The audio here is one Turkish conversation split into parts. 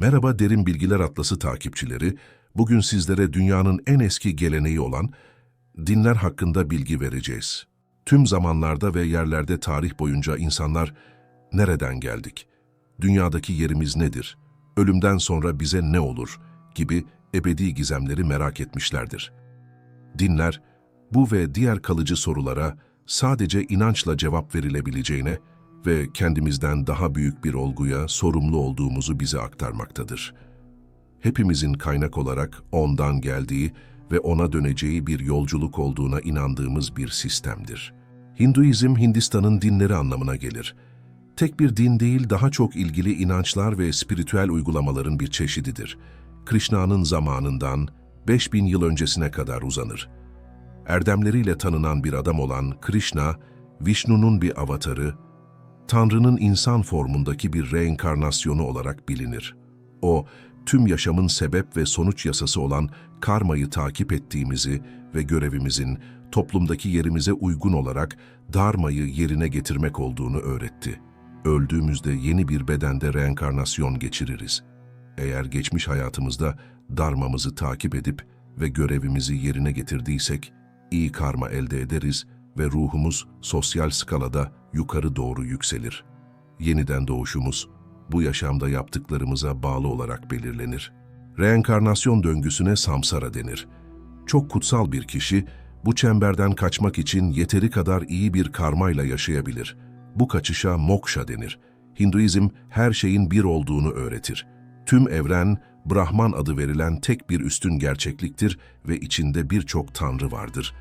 Merhaba Derin Bilgiler Atlası takipçileri. Bugün sizlere dünyanın en eski geleneği olan dinler hakkında bilgi vereceğiz. Tüm zamanlarda ve yerlerde tarih boyunca insanlar nereden geldik? Dünyadaki yerimiz nedir? Ölümden sonra bize ne olur? gibi ebedi gizemleri merak etmişlerdir. Dinler, bu ve diğer kalıcı sorulara sadece inançla cevap verilebileceğine ve kendimizden daha büyük bir olguya sorumlu olduğumuzu bize aktarmaktadır. Hepimizin kaynak olarak ondan geldiği ve ona döneceği bir yolculuk olduğuna inandığımız bir sistemdir. Hinduizm, Hindistan'ın dinleri anlamına gelir. Tek bir din değil, daha çok ilgili inançlar ve spiritüel uygulamaların bir çeşididir. Krishna'nın zamanından 5000 yıl öncesine kadar uzanır. Erdemleriyle tanınan bir adam olan Krishna, Vishnu'nun bir avatarı, Tanrı'nın insan formundaki bir reenkarnasyonu olarak bilinir. O, tüm yaşamın sebep ve sonuç yasası olan karmayı takip ettiğimizi ve görevimizin toplumdaki yerimize uygun olarak dharmayı yerine getirmek olduğunu öğretti. Öldüğümüzde yeni bir bedende reenkarnasyon geçiririz. Eğer geçmiş hayatımızda dharmamızı takip edip ve görevimizi yerine getirdiysek, iyi karma elde ederiz ve ruhumuz sosyal skalada yukarı doğru yükselir. Yeniden doğuşumuz, bu yaşamda yaptıklarımıza bağlı olarak belirlenir. Reenkarnasyon döngüsüne samsara denir. Çok kutsal bir kişi, bu çemberden kaçmak için yeteri kadar iyi bir karmayla yaşayabilir. Bu kaçışa moksha denir. Hinduizm her şeyin bir olduğunu öğretir. Tüm evren, Brahman adı verilen tek bir üstün gerçekliktir ve içinde birçok tanrı vardır.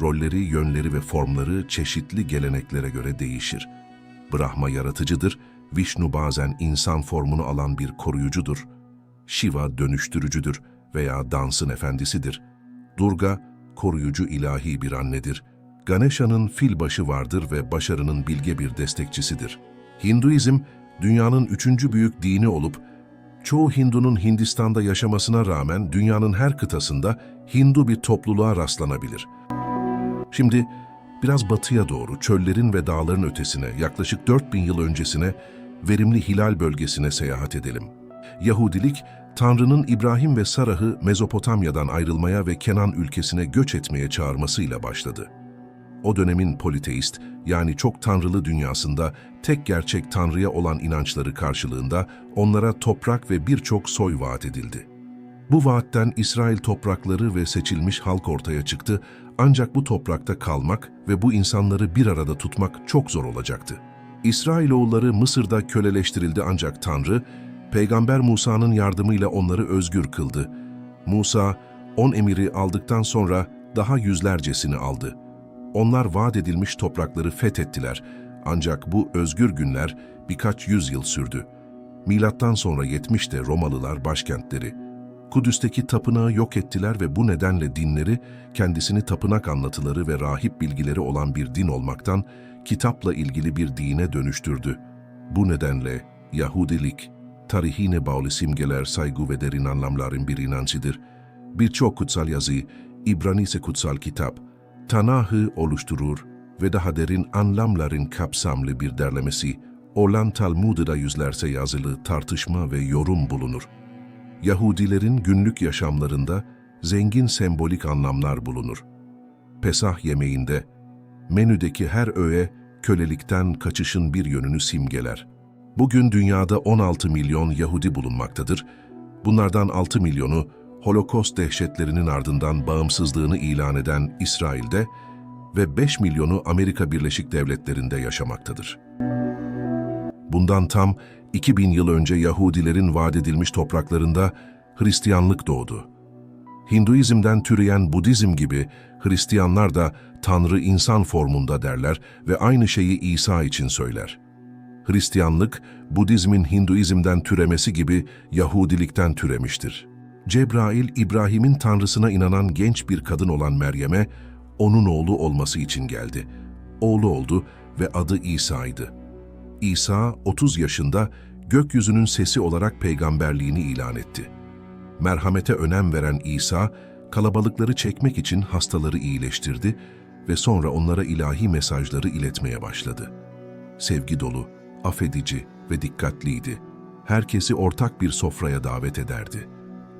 Rolleri, yönleri ve formları çeşitli geleneklere göre değişir. Brahma yaratıcıdır, Vishnu bazen insan formunu alan bir koruyucudur. Shiva dönüştürücüdür veya dansın efendisidir. Durga, koruyucu ilahi bir annedir. Ganesha'nın fil başı vardır ve başarının bilge bir destekçisidir. Hinduizm, dünyanın üçüncü büyük dini olup, çoğu Hindunun Hindistan'da yaşamasına rağmen dünyanın her kıtasında Hindu bir topluluğa rastlanabilir. Şimdi biraz batıya doğru, çöllerin ve dağların ötesine, yaklaşık 4000 yıl öncesine, verimli Hilal bölgesine seyahat edelim. Yahudilik, Tanrı'nın İbrahim ve Sarah'ı Mezopotamya'dan ayrılmaya ve Kenan ülkesine göç etmeye çağırmasıyla başladı. O dönemin politeist, yani çok tanrılı dünyasında tek gerçek Tanrı'ya olan inançları karşılığında onlara toprak ve birçok soy vaat edildi. Bu vaatten İsrail toprakları ve seçilmiş halk ortaya çıktı ancak bu toprakta kalmak ve bu insanları bir arada tutmak çok zor olacaktı. İsrailoğulları Mısır'da köleleştirildi ancak Tanrı, Peygamber Musa'nın yardımıyla onları özgür kıldı. Musa, on emiri aldıktan sonra daha yüzlercesini aldı. Onlar vaat edilmiş toprakları fethettiler. Ancak bu özgür günler birkaç yüzyıl sürdü. Milattan sonra 70'te Romalılar başkentleri. Kudüs'teki tapınağı yok ettiler ve bu nedenle dinleri kendisini tapınak anlatıları ve rahip bilgileri olan bir din olmaktan kitapla ilgili bir dine dönüştürdü. Bu nedenle Yahudilik, tarihine bağlı simgeler, saygı ve derin anlamların bir inancıdır. Birçok kutsal yazı, İbranice kutsal kitap, Tanah'ı oluşturur ve daha derin anlamların kapsamlı bir derlemesi olan Talmud'da yüzlerce yazılı tartışma ve yorum bulunur. Yahudilerin günlük yaşamlarında zengin sembolik anlamlar bulunur. Pesah yemeğinde, menüdeki her öğe kölelikten kaçışın bir yönünü simgeler. Bugün dünyada 16 milyon Yahudi bulunmaktadır. Bunlardan 6 milyonu Holokost dehşetlerinin ardından bağımsızlığını ilan eden İsrail'de ve 5 milyonu Amerika Birleşik Devletleri'nde yaşamaktadır. Bundan tam 2000 yıl önce Yahudilerin vaat edilmiş topraklarında Hristiyanlık doğdu. Hinduizmden türeyen Budizm gibi Hristiyanlar da Tanrı insan formunda derler ve aynı şeyi İsa için söyler. Hristiyanlık, Budizmin Hinduizmden türemesi gibi Yahudilikten türemiştir. Cebrail, İbrahim'in Tanrısına inanan genç bir kadın olan Meryem'e, onun oğlu olması için geldi. Oğlu oldu ve adı İsa'ydı. İsa 30 yaşında gökyüzünün sesi olarak peygamberliğini ilan etti. Merhamete önem veren İsa, kalabalıkları çekmek için hastaları iyileştirdi ve sonra onlara ilahi mesajları iletmeye başladı. Sevgi dolu, affedici ve dikkatliydi. herkesi ortak bir sofraya davet ederdi.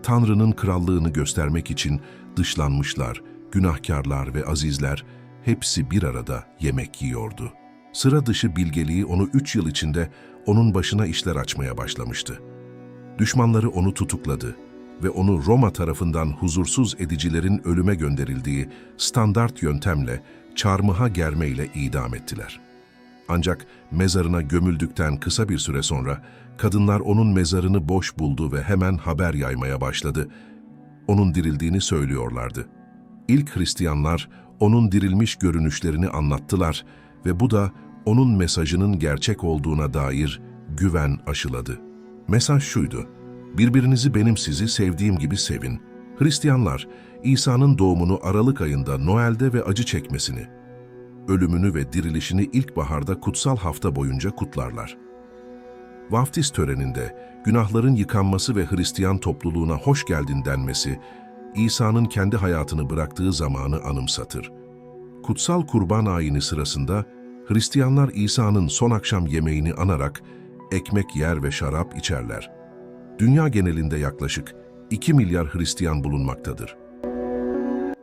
Tanrı'nın krallığını göstermek için dışlanmışlar, günahkarlar ve azizler hepsi bir arada yemek yiyordu. Sıra dışı bilgeliği onu üç yıl içinde onun başına işler açmaya başlamıştı. Düşmanları onu tutukladı ve onu Roma tarafından huzursuz edicilerin ölüme gönderildiği standart yöntemle çarmıha germeyle idam ettiler. Ancak mezarına gömüldükten kısa bir süre sonra kadınlar onun mezarını boş buldu ve hemen haber yaymaya başladı. Onun dirildiğini söylüyorlardı. İlk Hristiyanlar onun dirilmiş görünüşlerini anlattılar ve bu da onun mesajının gerçek olduğuna dair güven aşıladı. Mesaj şuydu, birbirinizi benim sizi sevdiğim gibi sevin. Hristiyanlar, İsa'nın doğumunu Aralık ayında Noel'de ve acı çekmesini, ölümünü ve dirilişini ilkbaharda kutsal hafta boyunca kutlarlar. Vaftiz töreninde günahların yıkanması ve Hristiyan topluluğuna hoş geldin denmesi, İsa'nın kendi hayatını bıraktığı zamanı anımsatır. Kutsal kurban ayini sırasında Hristiyanlar İsa'nın son akşam yemeğini anarak ekmek yer ve şarap içerler. Dünya genelinde yaklaşık 2 milyar Hristiyan bulunmaktadır.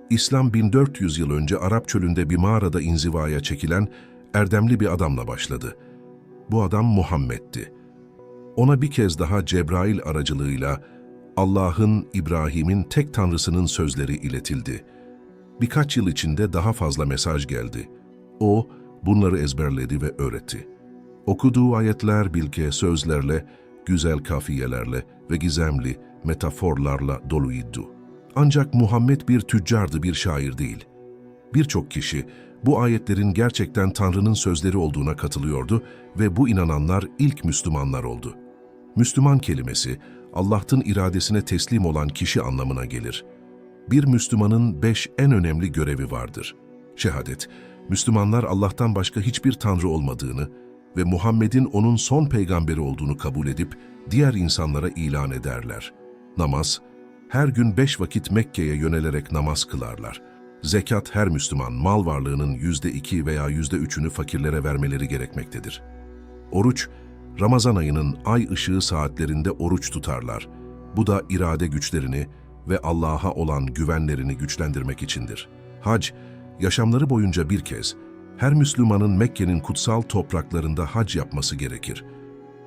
İslam 1400 yıl önce Arap çölünde bir mağarada inzivaya çekilen erdemli bir adamla başladı. Bu adam Muhammed'ti. Ona bir kez daha Cebrail aracılığıyla Allah'ın, İbrahim'in tek tanrısının sözleri iletildi. Birkaç yıl içinde daha fazla mesaj geldi. O, bunları ezberledi ve öğretti. Okuduğu ayetler bilge sözlerle, güzel kafiyelerle ve gizemli metaforlarla doluydu. Ancak Muhammed bir tüccardı, bir şair değil. Birçok kişi bu ayetlerin gerçekten Tanrı'nın sözleri olduğuna katılıyordu ve bu inananlar ilk Müslümanlar oldu. Müslüman kelimesi, Allah'ın iradesine teslim olan kişi anlamına gelir. Bir Müslümanın beş en önemli görevi vardır. Şehadet, Müslümanlar Allah'tan başka hiçbir Tanrı olmadığını ve Muhammed'in onun son peygamberi olduğunu kabul edip diğer insanlara ilan ederler. Namaz, her gün beş vakit Mekke'ye yönelerek namaz kılarlar. Zekat her Müslüman mal varlığının yüzde iki veya yüzde üçünü fakirlere vermeleri gerekmektedir. Oruç, Ramazan ayının ay ışığı saatlerinde oruç tutarlar. Bu da irade güçlerini ve Allah'a olan güvenlerini güçlendirmek içindir. Hac, yaşamları boyunca bir kez, her Müslümanın Mekke'nin kutsal topraklarında hac yapması gerekir.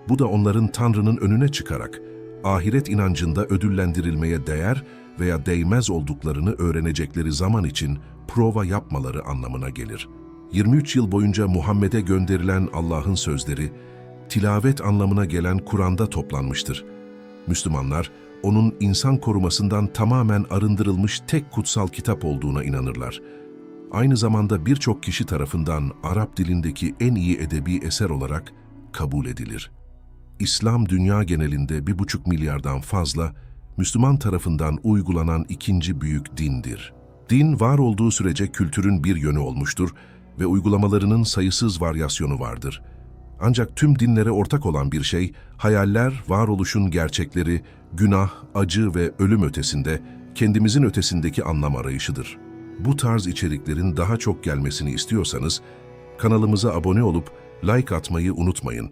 Bu da onların Tanrı'nın önüne çıkarak, ahiret inancında ödüllendirilmeye değer veya değmez olduklarını öğrenecekleri zaman için prova yapmaları anlamına gelir. 23 yıl boyunca Muhammed'e gönderilen Allah'ın sözleri, tilavet anlamına gelen Kur'an'da toplanmıştır. Müslümanlar, onun insan korumasından tamamen arındırılmış tek kutsal kitap olduğuna inanırlar. Aynı zamanda birçok kişi tarafından Arap dilindeki en iyi edebi eser olarak kabul edilir. İslam dünya genelinde bir buçuk milyardan fazla Müslüman tarafından uygulanan ikinci büyük dindir. Din var olduğu sürece kültürün bir yönü olmuştur ve uygulamalarının sayısız varyasyonu vardır. Ancak tüm dinlere ortak olan bir şey, hayaller, varoluşun gerçekleri, günah, acı ve ölüm ötesinde, kendimizin ötesindeki anlam arayışıdır. Bu tarz içeriklerin daha çok gelmesini istiyorsanız, kanalımıza abone olup like atmayı unutmayın.